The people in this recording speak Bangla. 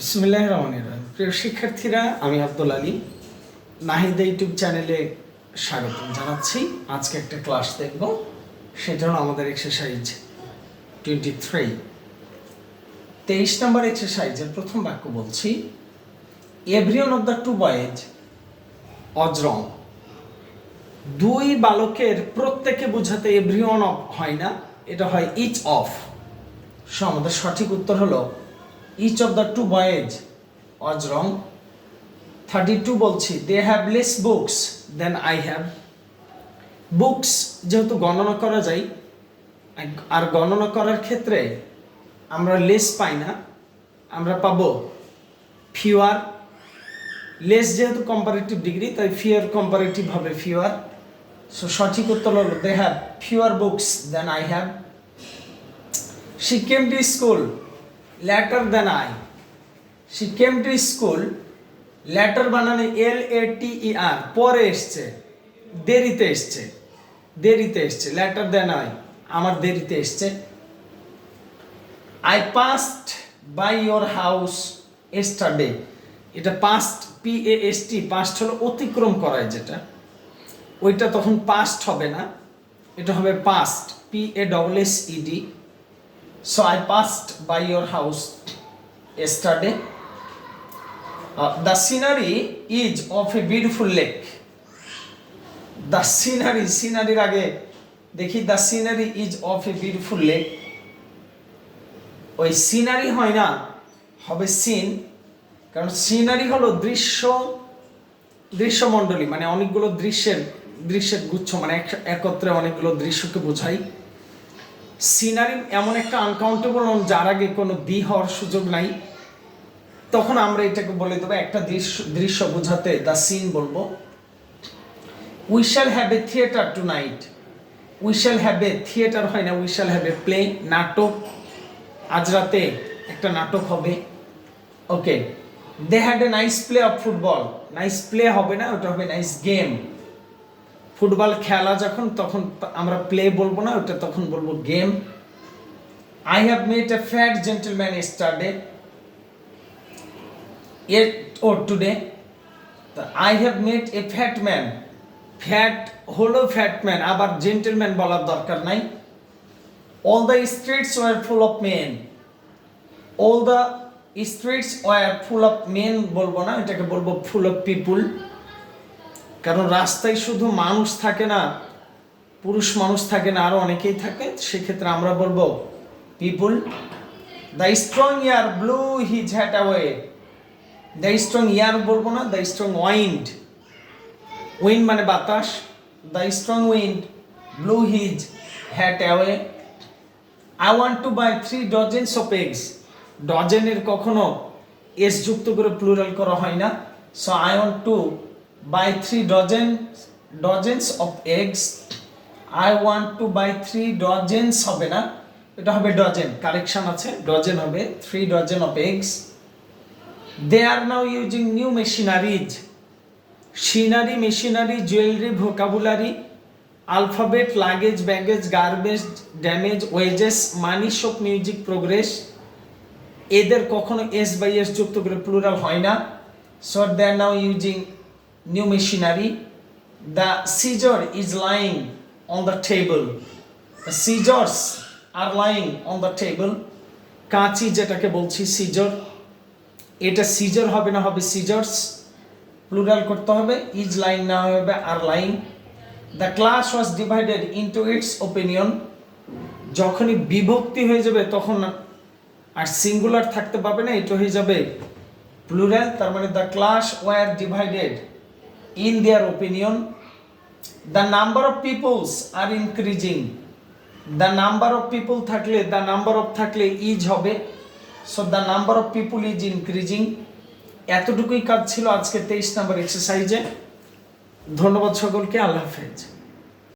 বিসমুল্লাহ রহমানির রহিম। প্রিয় শিক্ষার্থীরা, আমি আব্দুল আলী। নাহিদা ইউটিউব চ্যানেলে স্বাগত জানাচ্ছি। আজকে একটা ক্লাস দেখব। সেটা হলো আমাদের এক্সারসাইজ টোয়েন্টি থ্রি তেইশ নম্বর এক্সারসাইজের প্রথম বাক্য বলছি everyone of the two boys was wrong. দুই বালকের প্রত্যেকে বোঝাতে এভরিওন অফ হয় না, এটা হয় ইচ অফ সো আমাদের সঠিক উত্তর হলো of the two boys was wrong thirty two বলছি they have less books than I have books যেহেতু গণনা করা যায়, আর গণনা করার ক্ষেত্রে আমরা লেস পাই না, আমরা পাবো ফিওয়ার লেস যেহেতু কম্পারেটিভ ডিগ্রি তাই ফিয়ার কম্পারেটিভ হবে ফিওয়ার সো সঠিক উত্তর হলো they have fewer books than I have She came to school later than I. She came to school later বানানে L A T E R পরে এসছে, দেরিতে এসছে দেরিতে এসছে লেটার দেন আই আমার দেরিতে এসছে। I past by your house yesterday এটা past P A S T past হলো অতিক্রম করায় যেটা। ওইটা তখন পাস্ট হবে না, এটা হবে passed P A double S ED So I passed by your house yesterday. Uh, the scenery is of a beautiful lake. The scenery, scenery আগে দেখি the scenery is of a beautiful lake. ওই সিনারি হয় না হবে সিন কারণ সিনারি হলো দৃশ্য দৃশ্যমণ্ডলী মানে অনেকগুলো দৃশ্যের দৃশ্যের গুচ্ছ মানে এক- একত্রে অনেকগুলো দৃশ্যকে বোঝায় সিনারি এমন একটা আনকাউন্টেবল নন যার আগে কোনো দি হওয়ার সুযোগ নাই। তখন আমরা এটাকে বলে দেবো একটা দৃশ্য দৃশ্য বোঝাতে দ্য সিন বলব। We shall have a theatre tonight we shall have a theatre হয় না we shall have a play নাটক। আজ রাতে একটা নাটক হবে। Okay they had a nice play of football nice play হবে না, ওটা হবে নাইস গেম ফুটবল খেলা যখন, তখন আমরা প্লে বলব না, ওটা তখন বলব game I have met a fat gentleman yesterday O today I have met a fat man fat হলো ফ্যাট ম্যান আবার জেন্টলম্যান বলার দরকার নাই। All the streets were full of men all the streets were full of men বলব না, এটাকে বলব ফুল অফ পিপুল কারণ রাস্তায় শুধু মানুষ থাকে না, পুরুষ মানুষ থাকে না, আরও অনেকেই থাকে। সেক্ষেত্রে আমরা বলব people the strong year blew his hat away the strong year বলব না দ্য স্ট্রং ওয়াইন্ড উইন্ড মানে বাতাস। The strong wind blew his hat away I want to buy three dozens of eggs ডজেনের কখনো এস যুক্ত করে প্লুরাল করা হয় না। So I want to buy three dozen dozens of eggs I want to buy three dozens হবে না? এটা হবে ডজেন কারেকশন আছে ডজেন হবে three dozen of eggs they are now using new machineries scenery machinery jewellery vocabulary alphabet luggage baggage garbage damage wages money shop music progress এদের কখনো এস বাই এস যুক্ত করে প্লুরাল হয় না। So they are now using new machinery the scissor is lying on the table the scissors are lying on the table কাঁচি যেটাকে বলছি সিজর এটা সিজর হবে না হবে সিজর্স প্লুরাল করতে হবে ইজ লাইন না হবে are lying the class was divided into its opinion যখনই বিভক্তি হয়ে যাবে, তখন আর সিঙ্গুলার থাকতে পাবে না, এটা হয়ে যাবে প্লুরাল তার মানে the class were divided in their opinion the number of peoples are increasing the number of people থাকলে দ্য নাম্বার অফ থাকলে ইজ হবে। So the number of people is increasing এতটুকুই কাজ ছিল আজকে তেইশ নাম্বার এক্সারসাইজে ধন্যবাদ সকলকে, আল্লাহ হাফেজ।